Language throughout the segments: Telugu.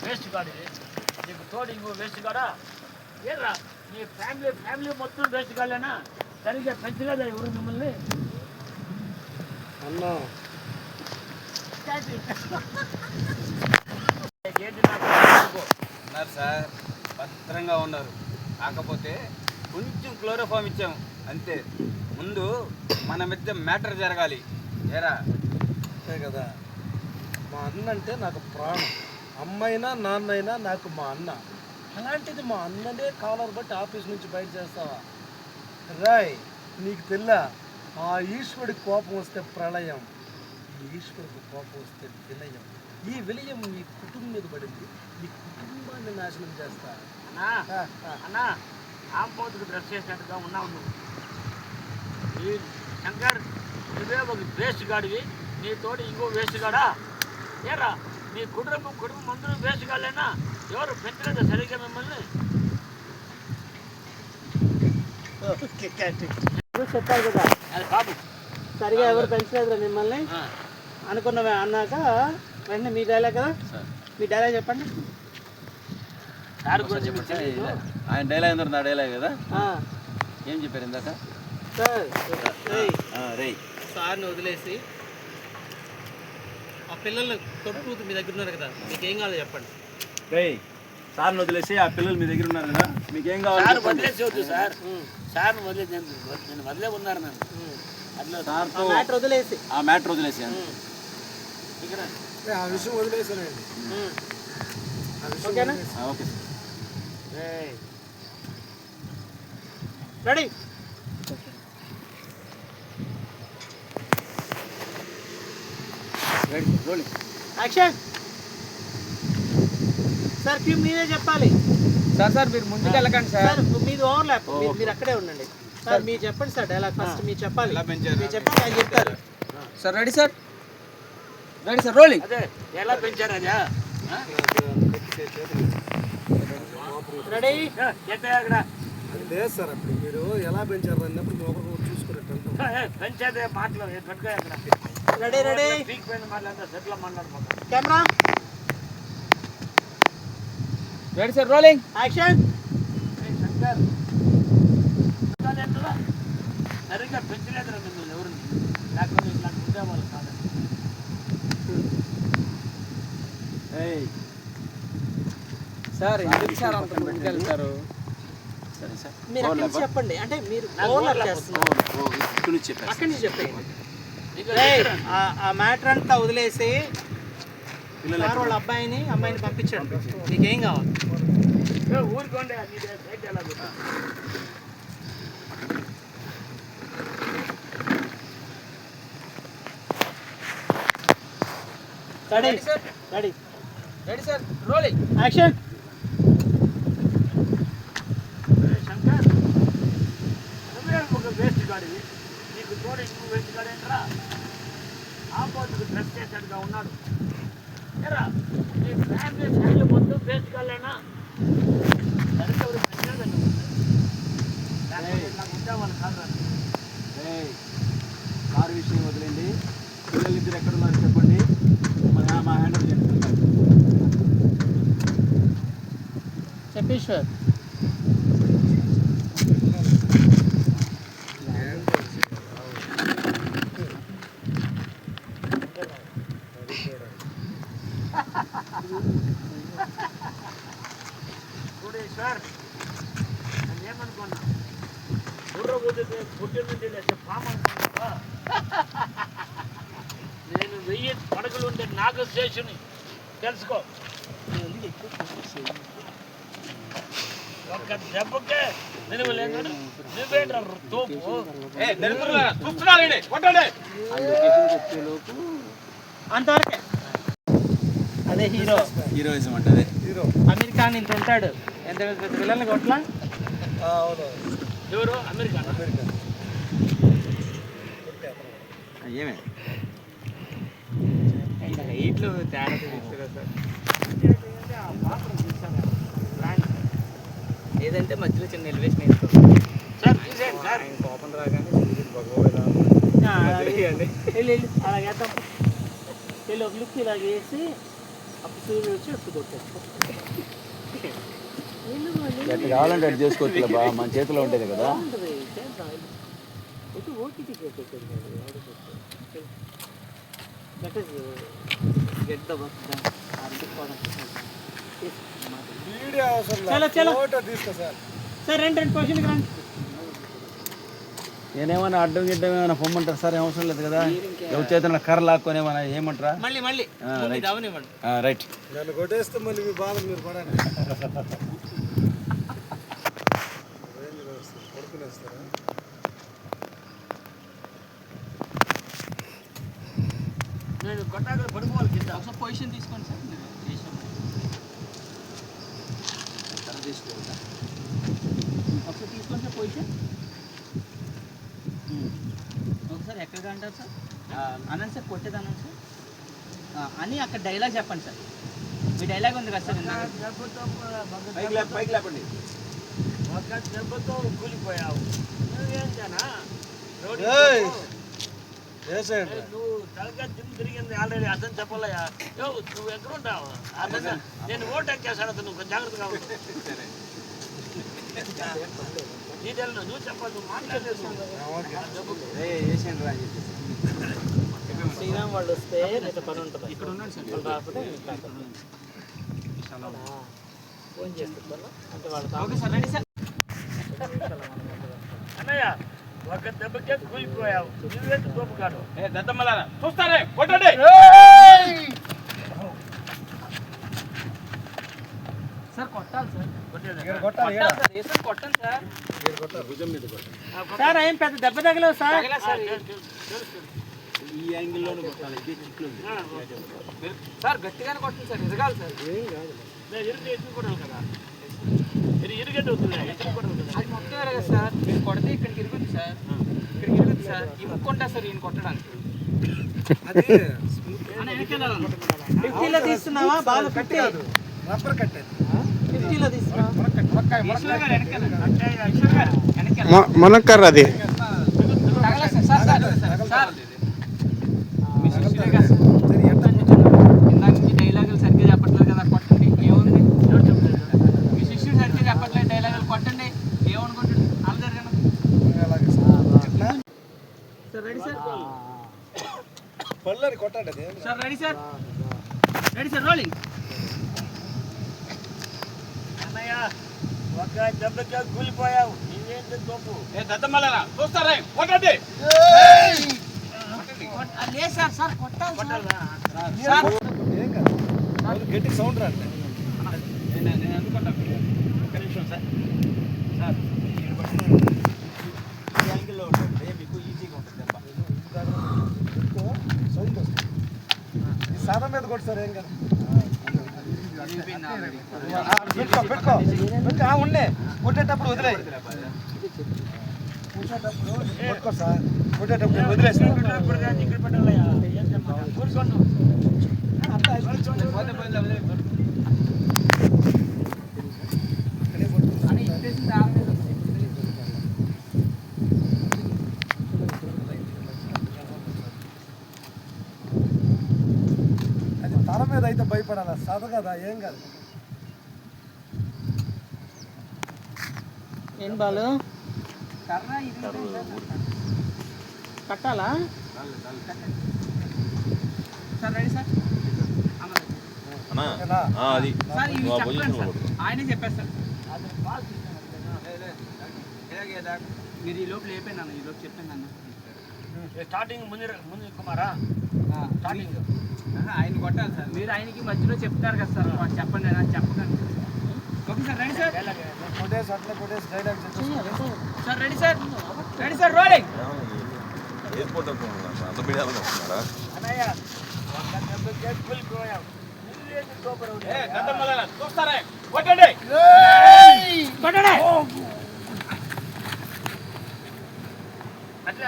వేస్ట్ గాడు నీకు తోడు ఇంకో వేస్ట్ కాడా ఏరా నీ ఫ్యామిలీ ఫ్యామిలీ మొత్తం వేస్ట్ కాలేనా సరిగ్గా పెంచలేదా ఎవరు మిమ్మల్ని అన్నా ఏంటి నాకు ఉన్నారు సార్ భద్రంగా ఉన్నారు కాకపోతే కొంచెం క్లోరోఫామ్ ఇచ్చాము అంతే ముందు మన మధ్య మ్యాటర్ జరగాలి ఏరా? అంతే కదా. మా అన్నంటే నాకు ప్రాణం. అమ్మైనా నాన్నైనా నాకు మా అన్న. అలాంటిది మా అన్ననే కాలర్ బట్టి ఆఫీస్ నుంచి బయట చేస్తావా? రాయ్ నీకు తెల్లా ఆ ఈశ్వరుడి కోపం వస్తే ప్రళయం. ఈ ఈశ్వరుడికి కోపం వస్తే విలయం. ఈ విలయం నీ కుటుంబం మీద పడింది. నీ కుటుంబాన్ని నాశనం చేస్తా. అన్నా ఆ, ఆ. అన్నా ఆంపోతుకు డ్రెస్ చేసినట్టుగా ఉన్నావు నువ్వు. ఈ శంకర్ నువ్వే ఒక వేస్ట్ గాడివి నీ తోటి ఇంకో వేస్ట్ గాడా? ఏరా? నీ కుటుంబం కుటుంబం అందరూ వేస్ట్ గాలేనా ఎవరు పెంచలేదు సరిగ్గా మిమ్మల్ని. చెప్పారు కదా. అది బాబు సరిగా ఎవరు పెంచలేదురా మిమ్మల్ని. అనుకున్నవే అన్నాక వెంటనే మీ డైలాగ్ కదా. మీ డైలాగ్ చెప్పండి. ఆయన డైలాగ్ అందరు నా డైలాగ్ కదా. ఆ, ఏం చెప్పారు ఇందాక? సార్ రే సార్ని వదిలేసి ఆ పిల్లలు కొడుకు మీ దగ్గర ఉన్నారు కదా మీకు ఏం కావాలో చెప్పండి. రే సార్ని వదిలేసి ఆ పిల్లలు మీ దగ్గర ఉన్నారు కదా మీకేం సార్ కావాలి వదిలేసి వద్దు సార్. సార్ వదిలేసి నేను నేను వదిలే ఉన్నారు నన్ను. అట్లా సార్తో మ్యాటర్ వదిలేసి. ఆ మ్యాటర్ వదిలేసి ఇక్కడ. ఆ విషయం వదిలేసానండి. ఆ విషయం ఓకేనా? Okay sir ready? Ready rolling action sir cue మీరే చెప్పాలి. సార్ సార్ మీరు ముందుకు వెళ్ళకండి సార్ మీది ఓవర్లాప్ మీరు మీరు అక్కడే ఉండండి. సార్ మీరు చెప్పండి సార్ డైలాగ్ ఫస్ట్ మీరు చెప్పాలి. ఎలా పెంచారు? మీరు చెప్పండి ఆయన చెప్తారు. Sir ready sir ready sir rolling అదే ఎలా పెంచారు అదే రెడీ ఎక్కడ అది లేదు సార్ అప్పుడు మీరు ఎలా పెంచారు అన్నప్పుడు ఒకరికొకరు చూసుకున్నట్టు పెంచేదే మాటలు పెట్టుకో camera. Ready sir rolling action. ఏయ్, శంకర్ కాదేంట్రా? సరిగ్గా పెంచలేదురా మిమ్మల్ని ఎవరిని లేకపోతే ఇట్లా ఉండేవాళ్ళు కాదు సార్ ఎందుకు సార్ అంత ముందుకు వెళ్తారు సరే సార్. మీరు చెప్పండి. అంటే మీరు అక్కడి నుంచి రేయ్, ఆ- ఆ మ్యాటర్ అంతా వదిలేసి సార్ వాళ్ళ అబ్బాయిని అమ్మాయిని పంపించండి మీకేం కావాలి ఏ, ఊరుకోండి అది ఇది, బయట ఎలా పెట్టు. Ready sir ready ready sir rolling action ఏ, శంకర్ నువ్వే ఒక వేస్ట్ గాడివి ఇంకో వేస్ట్ గాడేంట్రా ఆపోజిట్ డ్రెస్ చేసేట్టుగా ఉన్నాడు. ఎరా నీ ఫ్యామిలీ ఫ్యామిలీ మొత్తం గాలేనా సరిగ్గా లేకపోతే ఇట్లా ఉండేవాళ్ళు కాదు కారు విషయం వదిలేండి. పిల్లలు ఇద్దరు ఎక్కడ ఉన్నారు చెప్పండి మన మా హ్యాండిల్ చేస్తాం చెప్పేశ్వర్. తెలుసుకో. ఒక్క దెబ్బకే నేను లేదు నువ్వేంట్రా తోపు. అంతవరకే. అదే హీరో. హీరోయిజం అంటే హీరో. అమెరికా ఇంత ఉంటాడు ఎంత పెద్ద పెద్ద పిల్లల్ని కొట్లా? ఆ, అవును. ఎవరు? అమెరికా అమెరికా ఏమే? ఇట్లు తేడా తెలుస్తుంది సార్. ఏదంటే మధ్యలో చిన్న ఎలివేషన్ వేసుకో సార్ తీసేయండి సార్. కోపం రాగానే వెళ్ళి. అలా ఒక లుక్ ఇలా వేసి అప్పుడు సూర్యుడు వచ్చి అప్పుడు కావాలంటే అది చేసుకోవచ్చు బా మన చేతిలో ఉంటుంది కదా. వీడియో అవసరం చలో. చలో. ఫోటో తీసుకో సార్ సార్ రండి రెండు క్వశ్చన్కి రండి. నేనేమన్నా అడ్డం గిడ్డం ఏమైనా పొమ్మంటారు సార్ ఏం అవసరం లేదు కదా. ఎవరి చేతున్న కర్ర లాక్కొని ఏమైనా ఏమంటారా? మళ్ళీ మళ్ళీ. రైట్. నన్ను కొట్టేస్తే మళ్ళీ మీ బాధ మీరు పడండి పడుకునేస్తారా నేను కొట్టాక పడుకోవాలి కింద ఒకసారి పొజిషన్ తీసుకోండి సార్. ఒకసారి తీసుకోండి సార్ పొజిషన్ ఒకసారి ఎక్కడ అంటారు సార్? అనండి సార్ కొట్టేది అనండి సార్. అని అక్కడ డైలాగ్ చెప్పండి సార్. మీ డైలాగ్ ఉంది కదా సార్ పైకి లేపండి. ఒక దెబ్బతో కూలిపోయావు. నువ్వేంటనా రోడ్డు ఏయ్! దెబ్బ. చేసేయండి ఏయ్, నువ్వు తలగా తిరిగి తిరిగింది ఆల్రెడీ అతను చెప్పలయ్యా యో నువ్వు ఎక్కడుంటావు? అతను నేను ఓటు ఎక్కేసాను అతను. కొంచెం జాగ్రత్తగా డీటెయిల్ నువ్వు చెప్పాలి నువ్వు మాట్లాడలేదు శ్రీరామ్ వాళ్ళు వస్తే పని ఉంటుంది. ఇక్కడ రాకపోతే ఫోన్ చేస్తాను అంటే వాళ్ళు ఓకే సార్ రెడీ సార్. అన్నయ్య ఒక దెబ్బకే కూలిపోయావు. నువ్వేంటి తోపు కాడు ఏ దద్దమ్మలారా చూస్తారే కొట్టండి. సార్ కొట్టాలి సార్. కొట్టాలి. సార్ ఏ సార్ కొట్టండి సార్? కొట్టాలి సార్ ఏం పెద్ద దెబ్బ తగలవు సార్? ఈ యాంగిల్లోనే కొట్టాలి ఇది చిట్లు ఉంది. సార్ గట్టిగానే కొట్టండి సార్ ఎదగాలి సార్. ఎత్తుకోవడం కదా కదా అది మొత్తం ఎరగదు సార్? మీరు కొడితే ఇక్కడికి ఇరుగుద్ది సార్. ఇక్కడికి ఇరుగుద్ది సార్. ఈ ముక్కు ఉంటా సార్ ఈయన కొట్టడానికి. ఫిఫ్టీలో తీస్తున్నావా? రబ్బర్ కట్టేది. ఫిఫ్టీలో మునక్కర్ర అది సార్. సార్ సార్ మీ శిష్యుడే కదా సార్. సరే, ఎట్ట ఇందాక నుంచి డైలాగులు సరిగ్గా చెప్పట్లేదు కదా కొట్టండి ఏముంది మీ శిష్యుడు సరిగ్గా చెప్పట్లేదు డైలాగులు కొట్టండి ఏమనుకుంటాడు అలా జరగను అలాగే సార్. ఎట్లా? సార్ రెడీ సార్ అది sir ready sir? Ready sir rolling అన్నయ్య ఒక దెబ్బకే కూలిపోయావు. నువ్వేంటి తోపు? ఏ దద్దమ్మలారా? చూస్తారే? కొట్టండి. లేదు సార్ సార్ కొట్టాలి సార్. గట్టిగా సౌండ్ రండి. నేను నేను అందుకుంటాను ఒక్క నిమిషం సార్ సార్ మీరు పట్టుకోండి. ఈ యాంగిల్లో ఉంటుంది మీకు ఈజీగా ఉంటుంది దెబ్బ ఎక్కువ సౌండ్ వస్తుంది ఈ సాదా మీద కొట్టు సార్ ఏం కాదు. ఆ, పెట్టుకో. పెట్టుకో పెట్టుకో ఉండే. కొట్టేటప్పుడు వదిలే కూర్చోటప్పుడు కొట్టుకో సార్. కొట్టేటప్పుడు వదిలేసి? కూర్చోండి. పోతే పోయింది వదిలేయ్. అని ఇప్పేసి దాని మీద ఉంది. అది తల మీద అయితే భయపడాలా? సద కదా ఏం కాదు. ఏం బాలు? కట్టాలా? Sir ready sir? సార్ ఆయనే చెప్పారు సార్. మీరు ఈ లోపు లేపాను అన్న ఈ లోపు చెప్పాను స్టార్టింగ్ ముందు ముందు కుమారా. స్టార్టింగ్. ఆయన కొట్టాలి సార్. మీరు ఆయనకి మధ్యలో చెప్తారు కదా సార్ చెప్పండి నాకు చెప్పకండి. Okay sir ready sir? కొట్టేసి అట్లా కొట్టేసి dialogue sir ready sir? Ready sir rolling ఏ దద్దమ్మలారా చూస్తారే? కొట్టండి. కొట్టండి. అట్లా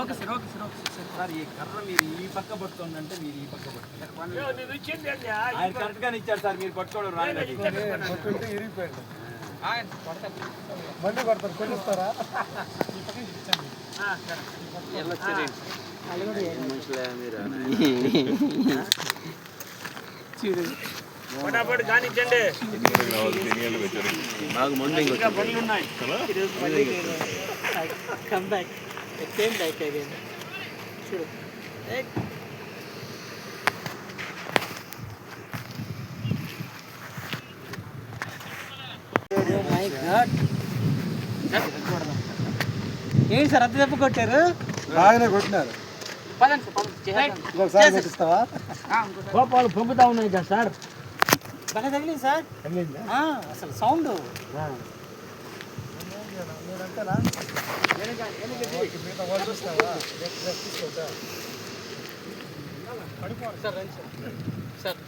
okay sir okay sir okay sir. Sir ఈ కర్ర మీరు ఈ పక్క పట్టుకోండి మీరు ఈ పక్క ఆయన కరెక్ట్ గానే ఇచ్చారు సార్ మీరు పట్టుకోవడం రాలేదు అది. కొట్టుంటే ఇరిగిపోయింది ఆయన కొడతారు మళ్ళీ కొడతారు కొట్టిస్తారా ఆ, సరే. చూడు. ఫటాఫట్ కానిచ్చండి ఇంకా పనులు ఉన్నాయి come back same back again చూడు. మై గాడ్ ఏంటి సార్ అంత దెబ్బ కొట్టారు? బాగానే కొట్టినారు. ఇంకొకసారి. కొట్టిస్తావా. కోపాలు పొంగుతా ఉన్నాయి కదా సార్? బాగా తగిలింది సార్. ఆ, అసలు సౌండ్. సార్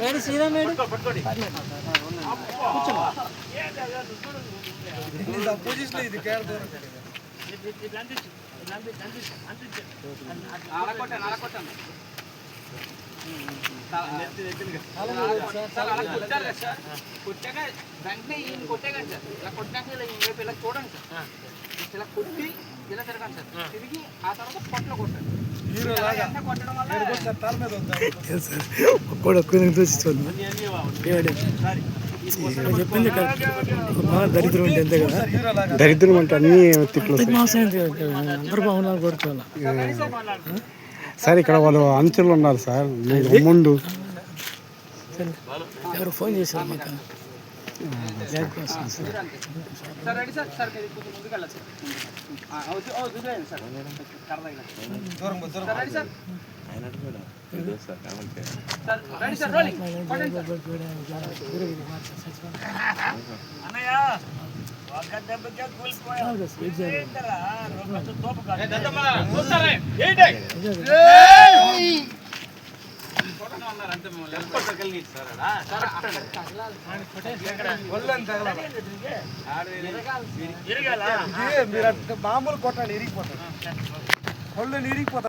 మేడం శ్రీరామ్ ఇది కేర్ దూరం అలా కొట్టాను అలా కొట్టాను అలా కొట్టాక వెంటనే ఈయన కొట్టేకండి సార్ ఇలా కొట్టాక ఇలా వైపు ఇలా చూడండి సార్ ఇలా కొట్టి ఇలా తిరగండి సార్ తిరిగి ఆ తర్వాత పొట్టలో కొట్టండి దరిద్రం అంటే అన్ని తిట్లు సార్ ఇక్కడ వాళ్ళు అంచులు ఉన్నారు సార్. మీకు? ముందు సార్. Ready sir. సార్ మీరు రెడీ సార్. రోలింగ్. కొట్టండి సార్. అన్నయ్య మీరు మామూలు కొట్టాలి ఇరిగిపోతారు ఒళ్ళు ఇరిగిపోతారు